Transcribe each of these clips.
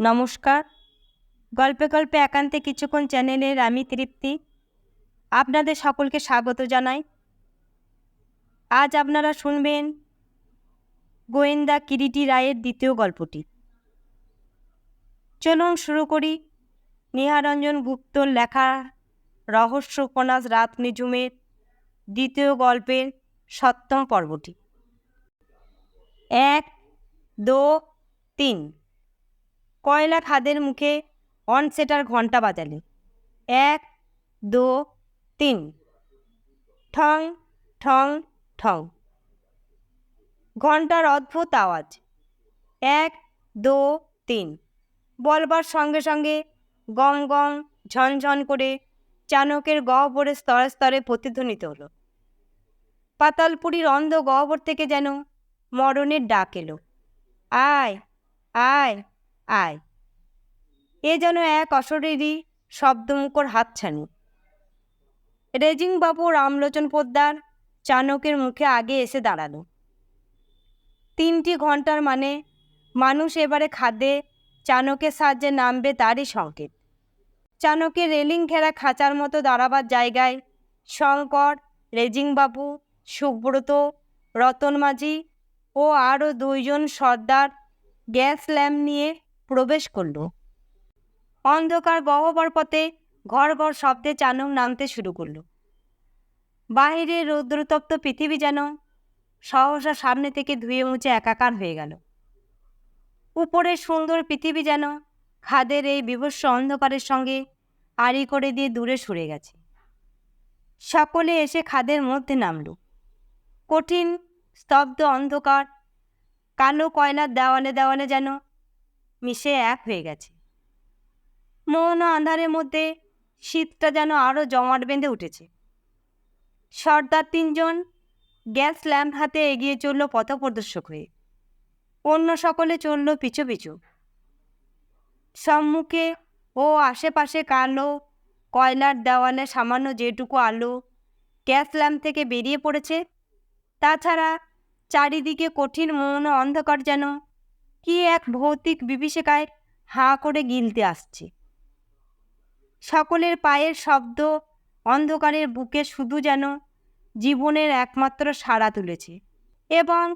নমস্কার। গল্পে গল্পে একান্তে কিছুক্ষণ চ্যানেলের আমি তৃপ্তি। আপনাদের সকলকে স্বাগত জানাই। আজ আপনারা শুনবেন গোয়েন্দা কিরিটি রায়ের দ্বিতীয় গল্পটি। চলুন শুরু করি। নেহারঞ্জন গুপ্তর লেখা রহস্য উপন্যাস রাত নিঝুমের দ্বিতীয় গল্পের সপ্তম পর্বটি। এক, দো, তিন। কয়লা খাদের মুখে অন সেটার ঘণ্টা বাজালে। এক, দো, তিন। ঠং ঠং ঠং। ঘণ্টার অদ্ভুত আওয়াজ। এক, দো, তিন। বলবার সঙ্গে সঙ্গে গং গং ঝনঝন করে চানকের গহ্বরে স্তরে স্তরে প্রতিধ্বনিত হলো। পাতালপুরীর অন্ধ গহ্বর থেকে যেন মরণের ডাক এলো। আয় আয়। আয়। এ যেন এক অশরীরই শব্দমুখর হাতছানি। রেজিংবাবু রামলোচন পোদ্দার চানকের মুখে আগে এসে দাঁড়াল। তিনটি ঘণ্টার মানে মানুষ এবারে খাদে চানকের সাহায্যে নামবে তারই সংকেত। চানকের রেলিং ঘেরা খাঁচার মতো দাঁড়াবার জায়গায় শঙ্কর, রেজিংবাবু, সুব্রত রতন মাঝি ও আরও দুইজন সর্দার গ্যাস ল্যাম্প নিয়ে প্রবেশ করল। অন্ধকার গহ্বর পথে ঘর ঘর শব্দে চানক নামতে শুরু করল। বাহিরে রৌদ্রতপ্ত পৃথিবী যেন সহসা সামনে থেকে ধুয়ে মুছে একাকার হয়ে গেল। উপরে সুন্দর পৃথিবী যেন খাদের এই বিভৎস অন্ধকারের সঙ্গে আড়ি করে দিয়ে দূরে সরে গেছে। সকলে এসে খাদের মধ্যে নামল। কঠিন, স্তব্ধ অন্ধকার, কালো কয়লার দেওয়ালে দেওয়ালে যেন মিশে এক হয়ে গেছে। মৌন আন্ধারের মধ্যে শীতটা যেন আরও জমাট বেঁধে উঠেছে। সর্দার তিনজন গ্যাস ল্যাম্প হাতে এগিয়ে চলল পথপ্রদর্শক হয়ে। অন্য সকলে চলল পিছু পিছু। সম্মুখে ও আশেপাশে কালো কয়লার দেওয়ালে সামান্য যেটুকু আলো গ্যাস ল্যাম্প থেকে বেরিয়ে পড়েছে। তাছাড়া চারিদিকে কঠিন মৌন অন্ধকার যেন কি এক ভৌতিক বিভীষিকায় হাঁ করে গিলতে আসছে। সকলের পায়ের শব্দ অন্ধকারের বুকে শুধু যেন জীবনের একমাত্র সাড়া তুলেছে এবং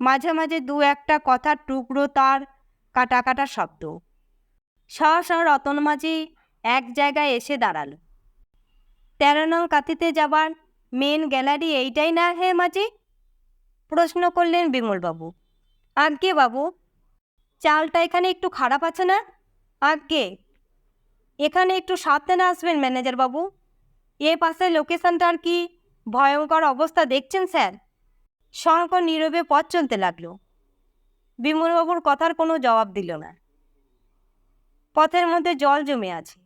মাঝে মাঝে দু একটা কথার টুকরো তার কাটা কাটা শব্দ। সহসা রতন মাঝি এক জায়গায় এসে দাঁড়াল। তেরো নং কাতিতে যাবার মেন গ্যালারি এইটাই না হে মাঝি? প্রশ্ন করলেন বিমলবাবু। আজ্ঞে বাবু চালটা এখানে একটু খারাপ আছে না? আজ্ঞে এখানে একটু সাবধানে আসবেন, ম্যানেজার বাবু। এ পাশে লোকেশনটার কি ভয়ঙ্কর অবস্থা দেখছেন, স্যার? শঙ্কর নীরবে পথ চলতে লাগল। বিমলবাবুর কথার কোনো জবাব দিল না। পথের মধ্যে জল জমে আছে।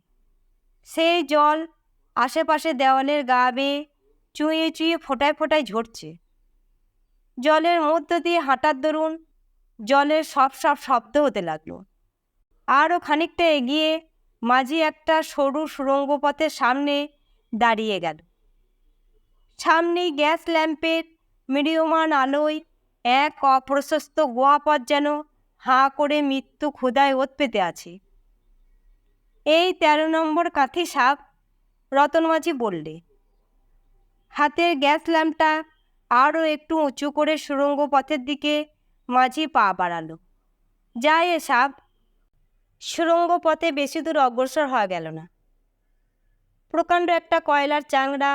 সেই জল আশেপাশে দেওয়ালের গা বেয়ে চুঁয়ে চুঁয়ে ফোটায় ফোটায় ঝরছে। জলের মধ্য দিয়ে হাঁটার দরুন জলের সব সব শব্দ হতে লাগল। আরও খানিকটা এগিয়ে মাঝি একটা সরু সুড়ঙ্গ পথের সামনে দাঁড়িয়ে গেল। সামনেই গ্যাস ল্যাম্পের মিডিয়মান আলোয় এক অপ্রশস্ত গোয়াপথ যেন হাঁ করে মৃত্যু ক্ষুদায় ওত পেতে আছে। এই তেরো নম্বর কাঁথি সাপ, রতন মাঝি বললে, হাতের গ্যাস ল্যাম্পটা আরও একটু উঁচু করে সুড়ঙ্গ পথের দিকে মাঝি পা বাড়ালো। যায় এ সাপ সুড়ঙ্গ পথে বেশি দূর অগ্রসর হওয়া গেল না। প্রকাণ্ড একটা কয়লার চাংড়া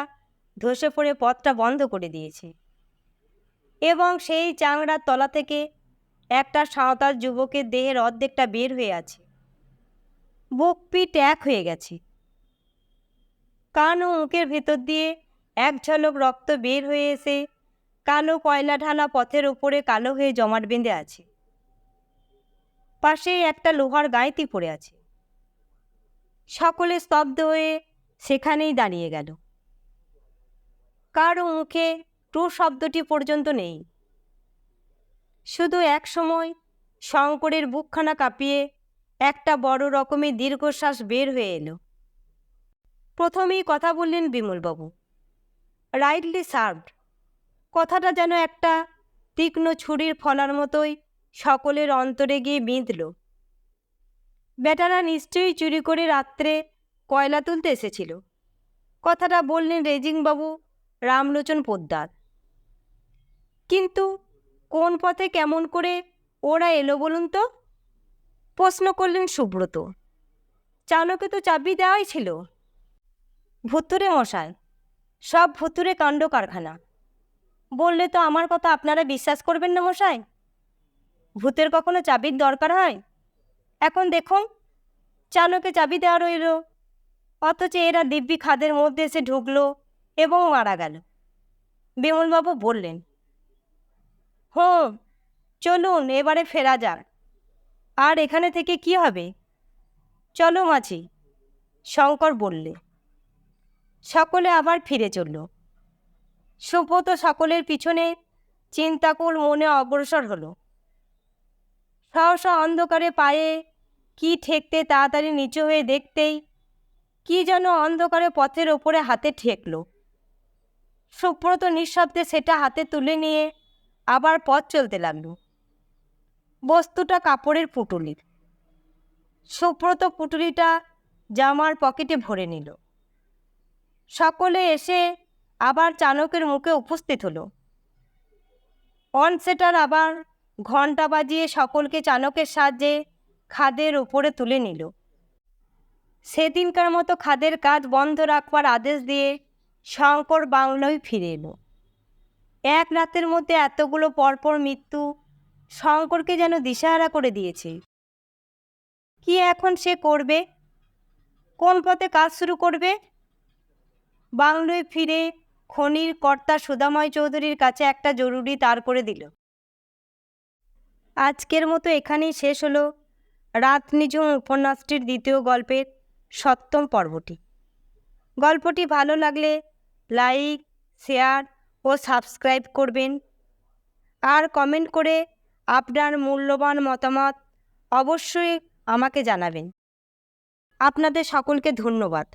ধসে পড়ে পথটা বন্ধ করে দিয়েছে। এবং সেই চাংড়ার তলা থেকে একটা সাঁওতাল যুবকের দেহের অর্ধেকটা বের হয়ে আছে। বুক পিঠ এক হয়ে গেছে। কান ও মুখের ভেতর দিয়ে এক ঝলক রক্ত বের হয়ে এসে কালো কয়লা ঢালা পথের ওপরে কালো হয়ে জমাট বেঁধে আছে। পাশেই একটা লোহার গাঁইতি পড়ে আছে। সকলে স্তব্ধ হয়ে সেখানেই দাঁড়িয়ে গেল। কারও মুখে টু শব্দটি পর্যন্ত নেই। শুধু এক সময় শঙ্করের বুকখানা কাঁপিয়ে একটা বড় রকমের দীর্ঘশ্বাস বের হয়ে এলো। প্রথমেই কথা বললেন বিমলবাবু। Rightly served. কথাটা যেন একটা তীক্ষ্ণ ছুরির ফলার মতোই সকলের অন্তরে গিয়ে বিঁধল। বেটারা নিশ্চয়ই চুরি করে রাত্রে কয়লা তুলতে এসেছিল। কথাটা বললেন রেজিংবাবু রামলোচন পোদ্দার। কিন্তু কোন পথে কেমন করে ওরা এলো বলুন তো? প্রশ্ন করলেন সুব্রত। চালকে তো চাবি দেওয়াই ছিল। ভুতুরে মশাই, সব ভুতুরে কাণ্ড কারখানা। বললে তো আমার কথা আপনারা বিশ্বাস করবেন না মশাই? ভূতের কখনো চাবির দরকার হয়? এখন দেখুন চালকে চাবি দেওয়া রইল, অথচ এরা দিব্যি খাদের মধ্যে এসে ঢুকলো এবং মারা গেল। বিমলবাবু বললেন, হুম, চলুন, এবারে ফেরা যাক। আর এখানে থেকে কি হবে? চলো মাঝি, শঙ্কর বললে। সকলে আবার ফিরে চলল। সুব্রত সকলের পিছনে চিন্তাকুল মনে অগ্রসর হলো। সহসা অন্ধকারে পায়ে কি ঠেকতে তাড়াতাড়ি নিচু হয়ে দেখতেই কি যেন অন্ধকারে পথের ওপরে হাতে ঠেকল। সুব্রত নিঃশব্দে সেটা হাতে তুলে নিয়ে আবার পথ চলতে লাগল। বস্তুটা কাপড়ের পুটুলির। সুব্রত পুটুলিটা জামার পকেটে ভরে নিল। সকলে এসে আবার চাণকের মুখে উপস্থিত হলো। অনসেটার আবার ঘণ্টা বাজিয়ে সকলকে চাণকের সাহায্যে খাদের উপরে তুলে নিল। সেদিনকার মতো খাদের কাজ বন্ধ রাখবার আদেশ দিয়ে শঙ্কর বাংলায় ফিরে এলো। এক রাতের মধ্যে এতগুলো পরপর মৃত্যু শঙ্করকে যেন দিশাহারা করে দিয়েছে। কি এখন সে করবে? কোন পথে কাজ শুরু করবে? বাংলোয় ফিরে খনির কর্তা সুদাময় চৌধুরীর কাছে একটা জরুরি তার করে দিল। আজকের মতো এখানেই শেষ হলো। রাত নিঝুম উপন্যাসটির দ্বিতীয় গল্পের সপ্তম পর্বটি। গল্পটি ভালো লাগলে লাইক, শেয়ার ও সাবস্ক্রাইব করবেন। আর কমেন্ট করে আপনার মূল্যবান মতামত অবশ্যই আমাকে জানাবেন। আপনাদের সকলকে ধন্যবাদ।